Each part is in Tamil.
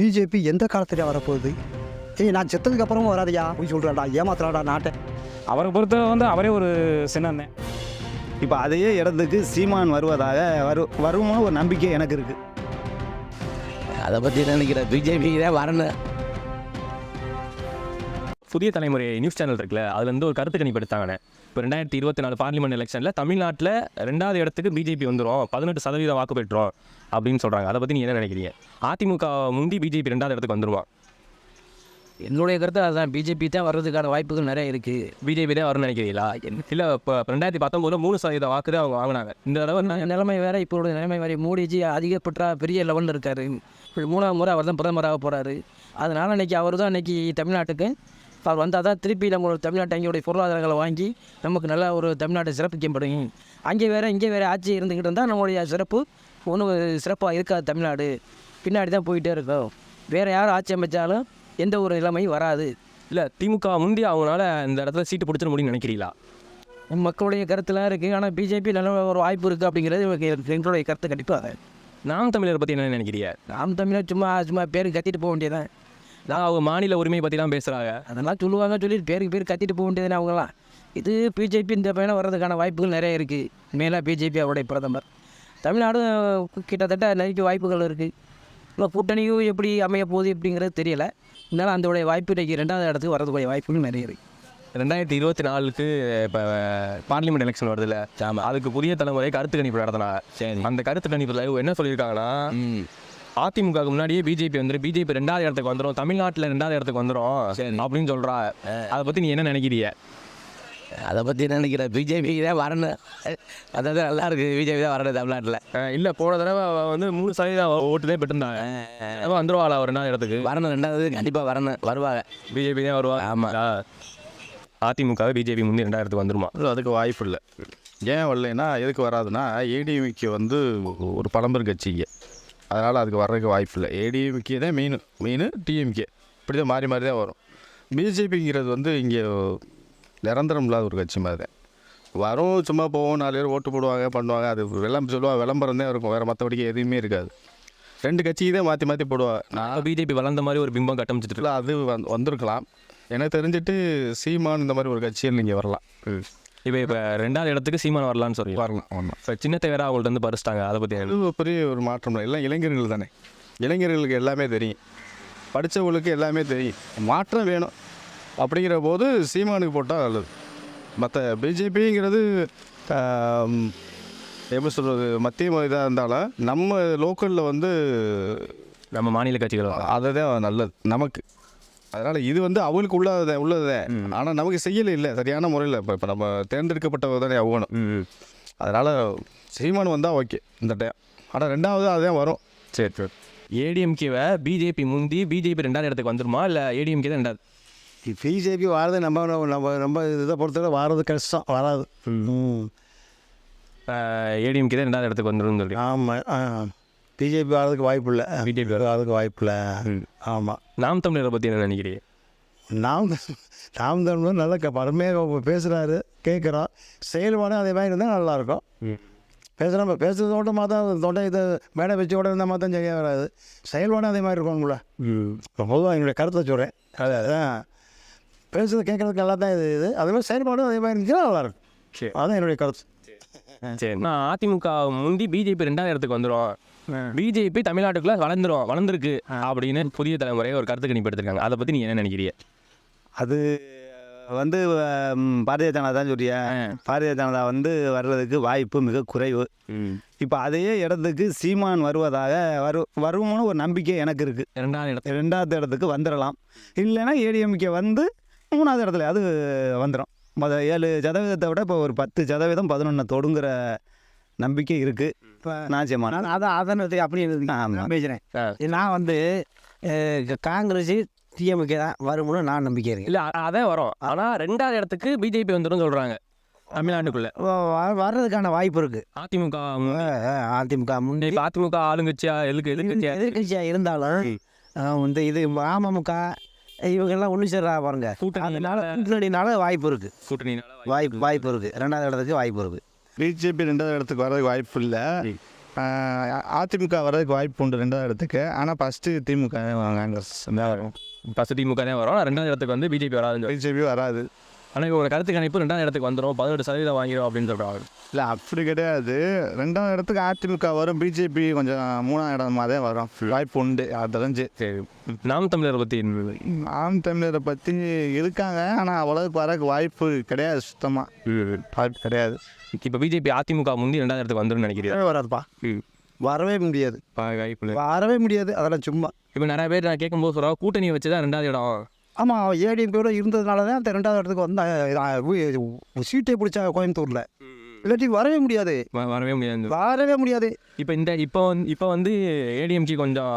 பிஜேபி எந்த காலத்துல வரப்போகுது? ஏய் நான் செத்ததுக்கு அப்புறமும் வராதையா? போய் சொல்கிறாடா ஏமாத்துறாடா நாட்டை. அவரை பொறுத்த வந்து அவரே ஒரு சின்ன இப்போ அதையே இடத்துக்கு சீமான் வருவதாக வரு வரும்னு ஒரு நம்பிக்கை எனக்கு இருக்குது அதை பற்றி நினைக்கிற? பிஜேபி தான் வரணும். புதிய தலைமுறை நியூஸ் சேனல் இருக்குல்ல அதுல இருந்து ஒரு கருத்து கணிப்பு எடுத்தாங்கண்ணே இப்போ ரெண்டாயிரத்தி இருபத்தி நாலு பார்லிமெண்ட் எலெக்ஷனில் தமிழ்நாட்டில் ரெண்டாவது இடத்துக்கு பிஜேபி வந்துடும் பதினெட்டு சதவீதம் வாக்கு பெற்றோம் அப்படின்னு சொல்கிறாங்க அதை பற்றி நீ என்ன நினைக்கிறீங்க? அதிமுக முந்தி பிஜேபி ரெண்டாவது இடத்துக்கு வந்துருவான் என்னுடைய கருத்து அதுதான். பிஜேபி தான் வர்றதுக்கான வாய்ப்புகள் நிறைய இருக்குது பிஜேபி தான் வரும்னு நினைக்கிறீங்களா? இல்லை இப்போ ரெண்டாயிரத்தி பத்தொம்போதில் மூணு சதவீத வாக்கு தான் அவங்க வாங்கினாங்க. இந்த தடவை நிலைமை வேற. இப்போ நிலைமை வேற. மோடிஜி அதிகப்பட்டா பெரிய லெவலில் இருக்காரு. இப்ப மூணாவது முறை அவர் தான் பிரதமராக போகிறாரு அதனால் இன்னைக்கு அவர் தான் இன்னைக்கு தமிழ்நாட்டுக்கு அவர் வந்தால் தான் திருப்பி நம்ம தமிழ்நாட்டு அங்கேயுடைய பொருளாதாரங்களை வாங்கி நமக்கு நல்ல ஒரு தமிழ்நாட்டை சிறப்பிக்கப்படும் அங்கே வேற இங்கே வேற ஆட்சி இருந்துக்கிட்டு இருந்தால் நம்மளுடைய சிறப்பு ஒன்றும் சிறப்பாக இருக்காது தமிழ்நாடு. பின்னாடி தான் போயிட்டே இருக்கும். வேறு யார் ஆட்சி அமைச்சாலும் எந்த ஒரு நிலைமையும் வராது. இல்லை திமுக முந்தி அவங்களால இந்த இடத்துல சீட்டு பிடிச்சிட முடியும்னு நினைக்கிறீங்களா? மக்களுடைய கருத்துலாம் இருக்குது ஆனால் பிஜேபி நல்ல ஒரு வாய்ப்பு இருக்குது அப்படிங்கிறது எங்களுடைய கருத்து கண்டிப்பாக நாம் தமிழர் பற்றி என்ன நினைக்கிறீங்க? நாம் தமிழர் சும்மா சும்மா பேருக்கு கத்திட்டு போக வேண்டியதான் நான் அவங்க மாநில உரிமை பற்றி தான் பேசுகிறாங்க அதெல்லாம் சொல்லுவாங்க சொல்லிட்டு பேருக்கு பேர் கத்திட்டு போக வேண்டியதுன்னு அவங்களாம் இது பிஜேபி இந்த பையனை வர்றதுக்கான வாய்ப்புகள் நிறைய இருக்குது மேலே பிஜேபி அவருடைய பிரதமர். தமிழ்நாடும் கிட்டத்தட்ட நிறைய வாய்ப்புகள் இருக்குது இப்போ கூட்டணியும் எப்படி அமைய போகுது அப்படிங்கிறது தெரியல. இருந்தாலும் அதோடைய வாய்ப்பு இன்றைக்கி ரெண்டாவது இடத்துக்கு வரதுக்கூடிய வாய்ப்புகள் நிறைய இருக்குது ரெண்டாயிரத்தி இருபத்தி நாலுக்கு இப்போ பார்லிமெண்ட் எலெக்ஷன் வருதுல்ல அதுக்கு புதிய தலைமுறை கருத்து கணிப்பு நடத்தினாங்க. சரி. அந்த கருத்து கணிப்பில் என்ன சொல்லியிருக்காங்கன்னா அதிமுகவுக்கு முன்னாடியே பிஜேபி வந்துடும் பிஜேபி ரெண்டாவது இடத்துக்கு வந்துடும் தமிழ்நாட்டில் ரெண்டாவது இடத்துக்கு வந்துடும் சரி. அப்படின்னு சொல்கிறா அதை பற்றி நீ என்ன நினைக்கிறீங்க? அதை பற்றி நினைக்கிற? பிஜேபி தான் வரணும். அதாவது நல்லா இருக்குது பிஜேபி தான் வரணும் தமிழ்நாட்டில். இல்லை போன தடவை வந்து மூணு சதவீதம் ஓட்டு தான் பெற்றிருந்தாங்க வந்துருவாளா ஒரு ரெண்டாவது இடத்துக்கு? வரணும் ரெண்டாவது கண்டிப்பாக வரணும். வருவாங்க. பிஜேபி தான் வருவா. ஆமா. அதிமுக பிஜேபி முந்தி ரெண்டாயிரத்துக்கு வந்துருமா? இல்லை அதுக்கு வாய்ப்பு இல்லை. ஏன் வரலைன்னா எதுக்கு வராதுன்னா ஏடிஎம்கே வந்து ஒரு பழம்பெரும் கட்சிங்க. அதனால் அதுக்கு வர்றதுக்கு வாய்ப்பு இல்லை. ஏடிஎம்கே தான் மெயின் மெயின் டிஎம்கே இப்படி தான் மாறி மாறி தான் வரும். பிஜேபிங்கிறது வந்து இங்கே நிரந்தரம் இல்லாத ஒரு கட்சி மாதிரி தான். வரும் சும்மா போவோம் நாலு பேர் ஓட்டு போடுவாங்க பண்ணுவாங்க. அது விளம்பரம் சொல்லுவாங்க விளம்பரம் தான் இருக்கும். வேறு மற்றபடிக்கு எதுவுமே இருக்காது. ரெண்டு கட்சிக்கு தான் மாற்றி மாற்றி போடுவாங்க நான் பிஜேபி வளர்ந்த மாதிரி ஒரு பிம்பம் கட்டமைச்சிட்டு அது வந்து வந்திருக்கலாம். எனக்கு தெரிஞ்சுட்டு சீமான் இந்த மாதிரி ஒரு கட்சியில் நீங்கள் வரலாம். இப்போ இப்போ ரெண்டாவது இடத்துக்கு சீமான் வரலான்னு சொல்லி வரலாம் வரலாம். இப்போ சின்னத்தை வேற அவங்கள்ட்ட இருந்து பறிச்சிட்டாங்க அதை பற்றி ஒரு பெரிய ஒரு மாற்றம் இல்லை எல்லாம் இளைஞர்கள் தானே. இளைஞர்களுக்கு எல்லாமே தெரியும். படித்தவங்களுக்கு எல்லாமே தெரியும். மாற்றம் வேணும். அப்படிங்கிற போது சீமானுக்கு போட்டால் நல்லது. மற்ற பிஜேபிங்கிறது எப்படி சொல்கிறது மத்திய இதாக இருந்தாலும் நம்ம லோக்கலில் வந்து நம்ம மாநில கட்சிகள். அதை தான் நல்லது. நமக்கு அதனால் இது வந்து அவங்களுக்கு உள்ளது. உள்ளது ஆனால் நமக்கு செய்யலை இல்லை சரியான முறையில். இப்போ இப்போ நம்ம தேர்ந்தெடுக்கப்பட்டவர் தானே ஆகணும். அதனால் சீமான் வந்தால் ஓகே இந்த டைம். ஆனால் ரெண்டாவது அதுதான் வரும். சரி சரி. ஏடிஎம்கேவை பிஜேபி முந்தி பிஜேபி ரெண்டாவது இடத்துக்கு வந்துருமா? இல்லை ஏடிஎம்கே தான் ரெண்டாவது? பிஜேபி வாரது நம்ம நம்ம நம்ம இதை பொறுத்தவரை வாரது கஷ்டம் வராது. ஏடிஎம்கே தான் ரெண்டாவது இடத்துக்கு வந்துடும் சொல்லி ஆமாம் பிஜேபி வர்றதுக்கு வாய்ப்பு இல்லை. BJP வர்றதுக்கு வாய்ப்பு இல்லை. ஆமாம் நாம் தமிழரை பற்றி என்ன நினைக்கிறீங்க? நாம் நாம் தமிழர் நல்லா பரமையாக பேசுகிறாரு கேட்குறோம் செயல்பாடு அதே மாதிரி இருந்தால் நல்லாயிருக்கும் பேசுகிறோம் பேசுகிறதோட மாதம் தொண்டை இது மேடை வச்சோட இருந்தால் மாதம் சரியாக வராது. செயல்பாடு அதே மாதிரி இருக்கணும்ல இப்போ பொதுவாக என்னுடைய கருத்தை சொல்கிறேன் அதான் பேசுறது கேட்குறதுக்கு நல்லா தான் இது இது. அதே மாதிரி செயல்பாடும் அதே மாதிரி இருந்துச்சுன்னா நல்லாயிருக்கும் சரி. அதுதான் என்னுடைய கருத்து. சரி. நான் அதிமுக முந்தி பிஜேபி ரெண்டாவது இடத்துக்கு வந்துடும் பிஜேபி தமிழ்நாட்டுக்குள்ள வளர்ந்துரும் வளர்ந்துருக்கு அப்படின்னு புதிய தலைமுறை ஒரு கருத்து கணிப்பு எடுத்திருக்காங்க அதை பற்றி நீ என்ன நினைக்கிறீங்க அது வந்து பாரதிய ஜனதா தான் சொல்றியா? பாரதிய ஜனதா வந்து வர்றதுக்கு வாய்ப்பு மிக குறைவு. இப்போ அதே இடத்துக்கு சீமான் வருவதாக வரு வரும்னு ஒரு நம்பிக்கை எனக்கு இருக்குது ரெண்டாவது இடத்துல. ரெண்டாவது இடத்துக்கு வந்துடலாம் இல்லைன்னா ஏடிஎம்கே வந்து மூணாவது இடத்துல அது வந்துடும் மொத ஏழு சதவீதத்தை விட இப்போ ஒரு பத்து சதவீதம் பதினொன்று தொடுங்கிற நம்பிக்கை இருக்குது இப்போ நான் அதான் அதான் அப்படி பேசுகிறேன். நான் வந்து காங்கிரஸ் டிஎம்கே தான் வரும்னு நான் நம்பிக்கை இருக்கேன். இல்லை அதான் வரும். ஆனால் ரெண்டாவது இடத்துக்கு பிஜேபி வந்துடும் சொல்கிறாங்க தமிழ்நாட்டுக்குள்ள. வர்றதுக்கான வாய்ப்பு இருக்குது அதிமுக அதிமுக முன்னே அதிமுக ஆளுங்கட்சியா எதுக்கு எதிர்கட்சியா எதிர்கட்சியாக இருந்தாலும் இந்த இது அமமுக இவங்கெல்லாம் ஒன்று சேர்றா பாருங்க. கூட்டணி அதனால கூட்டணினால வாய்ப்பு இருக்குது கூட்டணினால வாய்ப்பு வாய்ப்பு இருக்குது ரெண்டாவது இடத்துக்கு வாய்ப்பு இருக்குது பிஜேபி ரெண்டாவது இடத்துக்கு வர்றதுக்கு வாய்ப்பு இல்லை. அதிமுக வர்றதுக்கு வாய்ப்பு உண்டு ரெண்டாவது இடத்துக்கு. ஆனால் ஃபஸ்ட்டு திமுக காங்கிரஸ். தான் வரும். ஃபஸ்ட்டு திமுக தான் வரும். ரெண்டாவது இடத்துக்கு வந்து பிஜேபி வராதுன்னு பிஜேபி வராது. ஆனால் ஒரு கருத்து கணிப்பு ரெண்டாவது இடத்துக்கு வந்துடும் பதினெட்டு சதவீதம் வாங்கிடும் அப்படின்னு சொல்கிறாங்க இல்லை அப்படி கிடையாது. ரெண்டாவது இடத்துக்கு அதிமுக வரும் பிஜேபி கொஞ்சம் மூணாவது இடமா தான் வரும். வாய்ப்பு உண்டு அது தெரிஞ்சு. சரி. நாம் தமிழரை பற்றி ஆம் தமிழரை பற்றி இருக்காங்க ஆனால் அவ்வளோக்கு வரக்கு வாய்ப்பு கிடையாது சுத்தமாக வாய்ப்பு கிடையாது. இப்போ பிஜேபி அதிமுக முந்தி ரெண்டாவது இடத்துக்கு வந்துடும் நினைக்கிறீங்க வராதுப்பா. வரவே முடியாது. வாய்ப்பு வரவே முடியாது. அதெல்லாம் சும்மா. இப்போ நிறைய பேர் நான் கேட்கும்போது சொல்கிறா கூட்டணியை வச்சு தான் ரெண்டாவது இடம். ஆமாம் ஏடிஎம்கேட இருந்ததுனால தான் அந்த ரெண்டாவது இடத்துக்கு வந்த சீட்டை பிடிச்சா கோயம்புத்தூரில். இல்லாட்டி வரவே முடியாது. வரவே முடியாது. வரவே முடியாது. இப்போ இந்த இப்போ வந்து இப்போ வந்து ஏடிஎம்கே கொஞ்சம்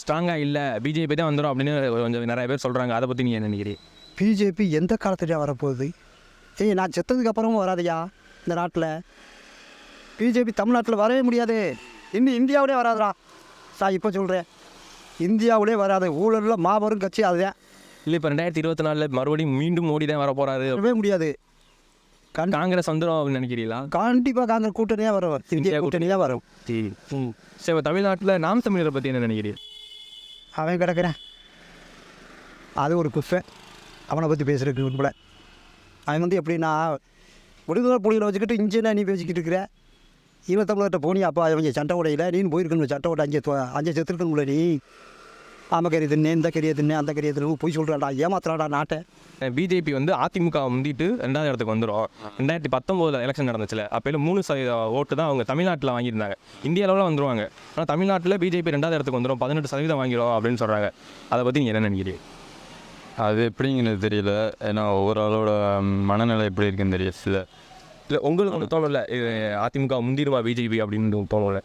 ஸ்ட்ராங்காக இல்லை பிஜேபி தான் வந்துடும் அப்படின்னு கொஞ்சம் நிறைய பேர் சொல்கிறாங்க அதை பற்றி நீ என்ன நினைக்கிறீங்க பிஜேபி எந்த காலத்துலையா வரப்போகுது? ஏய் நான் செத்ததுக்கு அப்புறமும் வராதையா? இந்த நாட்டில். பிஜேபி தமிழ்நாட்டில் வரவே முடியாது. இன்னும் இந்தியாவிலே வராதுடா. சார் இப்போ சொல்கிறேன் இந்தியாவிலே வராது. ஊழலில் மாபெரும் கட்சி அதுதான் இல்லை இப்போ ரெண்டாயிரத்தி இருபத்தி நாலில் மறுபடியும் மீண்டும் மோடி தான் வர போகிறாரு வரவே முடியாது. காங்கிரஸ் வந்துடும் அப்படின்னு நினைக்கிறீங்களா? கண்டிப்பாக காங்கிரஸ் கூட்டணியாக வரும். இந்தியா கூட்டணியாக வரும். சரி. இப்போ தமிழ்நாட்டில் நாம் தமிழரை பற்றி என்ன நினைக்கிறீங்க? அவன் கிடக்குறேன். அது ஒரு குஃபை. அவனை பற்றி பேசுகிறதுக்கு உண்மையில அவன் வந்து எப்படின்னா விடுதலை புலிகளை வச்சுக்கிட்டு இன்ஜினா நீ பேசிக்கிட்டு இருக்கிற? ஈழத்தமிழர்கிட்ட போனி அப்போ அவங்க சண்டை உடையில நீನು போயிருக்கணும் சண்டை உடை அஞ்சு அஞ்சு செத்துருக்கணும்ல நீ. ஆமாம் கறி தின்னு இந்த கறியை தின்னு அந்த கறியை தின்னு போய் சொல்கிறாடா ஏமாத்துறாடா நாட்டை. பிஜேபி வந்து அதிமுக முந்திட்டு ரெண்டாவது இடத்துக்கு வந்துடும் ரெண்டாயிரத்தி பத்தொம்போதில் எலெக்ஷன் நடந்துச்சுல அப்போல மூணு சதவீத ஓட்டு தான் அவங்க தமிழ்நாட்டில் வாங்கியிருந்தாங்க. இந்திய அளவில் வந்துருவாங்க. ஆனால் தமிழ்நாட்டில் பிஜேபி ரெண்டாவது இடத்துக்கு வந்துடும் பதினெட்டு சதவீதம் வாங்கிடும் அப்படின்னு சொல்கிறாங்க அதை பற்றி நீங்கள் என்ன நினைக்கிறீங்க? அது எப்படிங்கிறது தெரியல. ஏன்னா ஒவ்வொரு ஆளோட மனநிலை எப்படி இருக்குன்னு தெரியல இல்லை உங்களுக்கு ஒன்று தோணல அதிமுக முந்திருமா பிஜேபி அப்படின்னு தோணல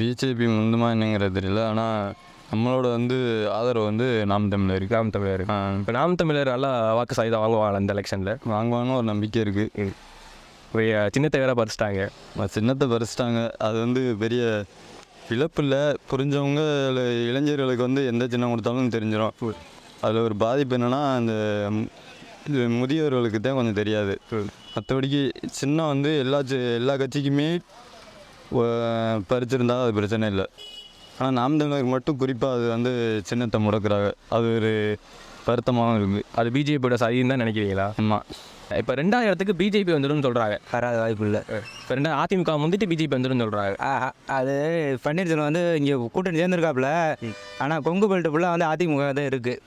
பிஜேபி முந்துமா என்னங்கிறது தெரியல. ஆனால் நம்மளோட வந்து ஆதரவு வந்து நாம் தமிழர். நாம் தமிழர். இப்போ நாம் தமிழர் நல்லா வாக்கு சதவீதம் வாங்குவாங்க அந்த எலெக்ஷனில் வாங்குவாங்கன்னு ஒரு நம்பிக்கை இருக்குது சின்னத்தை வேற பறிச்சிட்டாங்க. சின்னத்தை பறிச்சிட்டாங்க. அது வந்து பெரிய இழப்பு இல்லை. புரிஞ்சவங்க இளைஞர்களுக்கு வந்து எந்த சின்னம் கொடுத்தாலும் தெரிஞ்சிடும் அதில் ஒரு பாதிப்பு என்னென்னா அந்த இது முதியவர்களுக்கு தான் கொஞ்சம் தெரியாது. மற்றபடிக்கு சின்னம் வந்து எல்லா சி- எல்லா கட்சிக்குமே ஒ- பறிச்சிருந்தா அது பிரச்சனை இல்லை. ஆனால் நாம் தமிழருக்கு மட்டும் குறிப்பாக அது வந்து சின்னத்தை முடக்குறாங்க. அது ஒரு வருத்தமாகவும் இருக்குது அது பிஜேபியோட சதின்னு தான் நினைக்கிறீங்களா? ஆமாம் இப்போ ரெண்டாவது இடத்துக்கு பிஜேபி வந்துடும் சொல்கிறாங்க வராத வாய்ப்பு இல்லை. இப்போ ரெண்டா அதிமுக முந்திட்டு பிஜேபி வந்துடும் சொல்கிறாங்க அது பன்னீர்செல்வம் வந்து இங்கே கூட்டணி சேர்ந்துருக்காப்புல. ஆனால் கொங்கு பெல்ட் ஃபுல்லாக வந்து அதிமுக தான் இருக்குது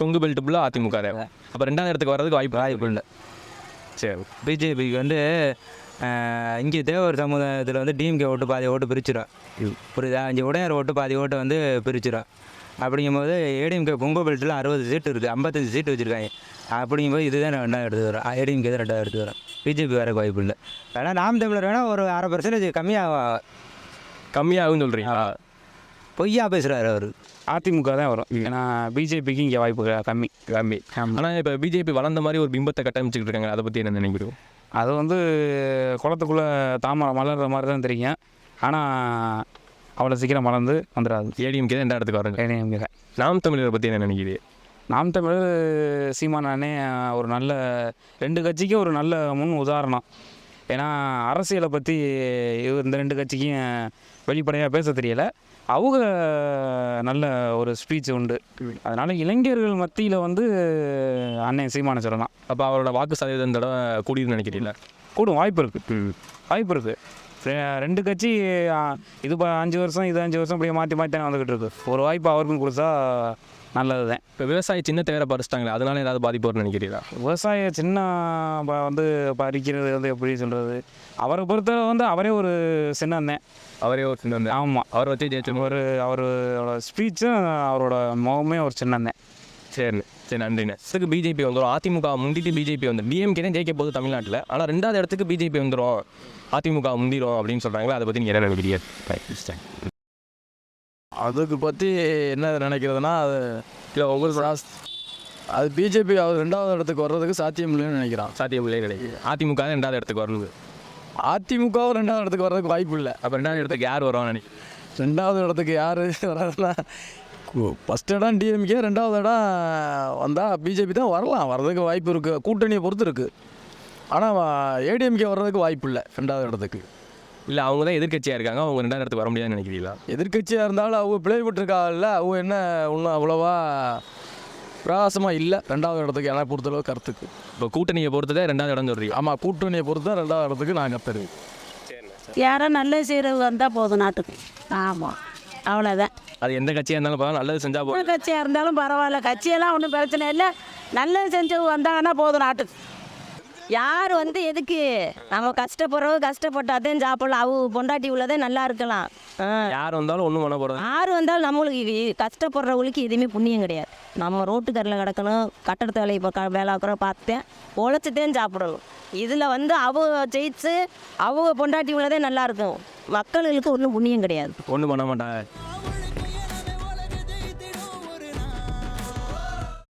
கொங்கு பெல்ட் ஃபுல்லாக அதிமுக தான். அப்போ ரெண்டாவது இடத்துக்கு வர்றதுக்கு வாய்ப்பு வாய்ப்பு இல்லை. சரி. பிஜேபிக்கு வந்து இங்கே தேவர் சமுதாயத்தில் வந்து டிஎம்கே ஓட்டு பாதி ஓட்டு பிரிச்சிடும் புரியுதா? இங்கே உடையார் ஓட்டு பாதி ஓட்டு வந்து பிரிச்சிடும் அப்படிங்கும்போது ஏடிஎம்கே கொங்கு பெல்ட்டில் அறுபது சீட்டு இருக்குது. ஐம்பத்தஞ்சு சீட்டு வச்சுருக்காங்க. அப்படிங்கும்போது இதுதான் ரெண்டாவது எடுத்து வரும் ஏடிஎம்கே தான் ரெண்டாவது எடுத்து வரும் பிஜேபி வரக்கு வாய்ப்பு இல்லை. வேணால் நாம் தமிழர் வேணால் ஒரு அரை பர்சன்டேஜ் கம்மியாக கம்மியாகும்னு சொல்கிறீங்களா பொய்யா பேசுகிறாரு அவர். அதிமுக தான் வரும். ஏன்னா பிஜேபிக்கு இங்கே வாய்ப்பு கம்மி. கம்மி. ஆனால் இப்போ பிஜேபி வளர்ந்த மாதிரி ஒரு பிம்பத்தை கட்டமைச்சிக்கிட்டு இருக்காங்க. அதை பற்றி என்ன நினைக்கிறோம் அது வந்து குளத்துக்குள்ளே தாமரை மலர்ற மாதிரி தான் தெரியும். ஆனால் அவ்வளோ சீக்கிரம் மலர்ந்து வந்துடாது. ஏடிஎம்கே தான் ரெண்டாவது இடத்துக்கு வரங்க? ஏடிஎம்கே நாம் தமிழரை பற்றி என்ன நினைக்கிறீங்க? நாம் தமிழர் சீமானானே ஒரு நல்ல ரெண்டு கட்சிக்கும் ஒரு நல்ல முன் உதாரணம். ஏன்னா அரசியலை பற்றி இந்த ரெண்டு கட்சிக்கும் வெளிப்படையாக பேச தெரியல. அவங்க நல்ல ஒரு ஸ்பீச் உண்டு. அதனால் இளைஞர்கள் மத்தியில் வந்து அண்ணன் சீமான சொல்லலாம். அப்போ அவரோட வாக்கு சதவீதம் தடவை கூடின்னு நினைக்கிறீங்களா? கூடும் வாய்ப்பு இருக்குது வாய்ப்பு இருக்குது ரெண்டு கட்சி இது அஞ்சு வருஷம் இது அஞ்சு வருஷம் இப்படியே மாற்றி மாற்றி தானே வந்துக்கிட்டு இருக்கு. ஒரு வாய்ப்பு அவருக்கும் கொடுத்தா நல்லது தான் இப்போ விவசாய சின்னத்தை வேற பறிச்சிட்டாங்களே அதனால ஏதாவது பாதிப்பு வரும்னு நினைக்கிறீங்களா? விவசாய சின்ன ப- வந்து பறிக்கிறது வந்து எப்படி சொல்கிறது அவரை பொறுத்தவரை வந்து அவரே ஒரு சின்னந்தேன் அவரே ஒரு சின்ன ஆமாம் அவரை வச்சு ஜெயிச்சு ஒரு அவரோட ஸ்பீச்சும் அவரோட முகமே ஒரு சின்னந்தேன் சரி சரி நன்றிண்ணே. இதுக்கு பிஜேபி வந்துடும் அதிமுக முந்திட்டு பிஜேபி வந்துடும் டிஎம்கே தான் ஜெயிக்க போகுது தமிழ்நாட்டில். ஆனால் ரெண்டாவது இடத்துக்கு பிஜேபி வந்துடும் அதிமுக முந்திரும் அப்படின்னு சொல்கிறாங்களே அதை பற்றி நீங்கள் என்ன நினைக்கிறீங்க? அதுக்கு பற்றி என்ன நினைக்கிறதுனா அது இல்லை உங்களுக்கு அது பிஜேபி அவர் ரெண்டாவது இடத்துக்கு வர்றதுக்கு சாத்தியம் இல்லைன்னு நினைக்கிறான். சாத்தியம் இல்லை நினைக்கிறேன். அதிமுக ரெண்டாவது இடத்துக்கு வரணும் அதிமுகவும் ரெண்டாவது இடத்துக்கு வர்றதுக்கு வாய்ப்பு இல்லை. அப்போ ரெண்டாவது இடத்துக்கு யார் வருவான்னு நினைக்கிறேன் ரெண்டாவது இடத்துக்கு யார் வர்றதுனா ஃபஸ்ட் இடம் டிஎம்கே ரெண்டாவது இடம் வந்தால் பிஜேபி தான் வரலாம். வர்றதுக்கு வாய்ப்பு இருக்குது கூட்டணியை பொறுத்து இருக்குது ஆனால் ஏடிஎம்கே வர்றதுக்கு வாய்ப்பு இல்லை. ரெண்டாவது இடத்துக்கு. இல்லை அவங்க தான் எதிர்க்கட்சியாக இருக்காங்க. அவங்க ரெண்டாவது இடத்துக்கு வர முடியாதுன்னு நினைக்கிறீங்களா? எதிர்க்கட்சியாக இருந்தாலும் அவங்க பிழை விட்டுருக்காங்கல்ல அவங்க என்ன ஒன்றும் அவ்வளோவா பிரகாசமாக இல்லை. ரெண்டாவது இடத்துக்கு எனக்கு பொறுத்தளவு கருத்துக்கு. இப்போ கூட்டணியை பொறுத்ததே ரெண்டாவது இடம் சொல்றீங்க. ஆமாம் கூட்டணியை பொறுத்து தான் ரெண்டாவது இடத்துக்கு நான் கருத்து யாரோ நல்லது செய்கிறவங்க வந்தால் போதும் நாட்டுக்கு. ஆமாம் அவ்வளோதான் அது எந்த கட்சியாக இருந்தாலும் பரவாயில்ல நல்லது செஞ்சால் போதும். கட்சியாக இருந்தாலும் பரவாயில்ல. கட்சியெல்லாம் ஒன்றும் பிரச்சனை இல்லை. நல்லது செஞ்சவங்க வந்தாங்கன்னா போதும் நாட்டுக்கு. யார் வந்து எதுக்கு? நம்ம கஷ்டப்படுறவங்க கஷ்டப்பட்டாதான் சாப்பிடலாம். அவங்க பொண்டாட்டி உள்ளதே நல்லா இருக்கலாம். யார் வந்தாலும் ஒன்றும் பண்ண போகிறது யார் வந்தாலும் நம்மளுக்கு கஷ்டப்படுறவங்களுக்கு எதுவுமே புண்ணியம் கிடையாது. நம்ம ரோட்டுக்கரில் கிடக்கணும் கட்டடத்து வேலை இப்போ வேலை ஆக்குற பார்த்தேன் உழைச்சிட்டேன் சாப்பிடணும். இதில் வந்து அவங்க ஜெயிச்சு அவங்க பொண்டாட்டி உள்ளதே நல்லா இருக்கும். மக்களுக்கு ஒன்றும் புண்ணியம் கிடையாது. ஒன்றும் பண்ண மாட்டாங்க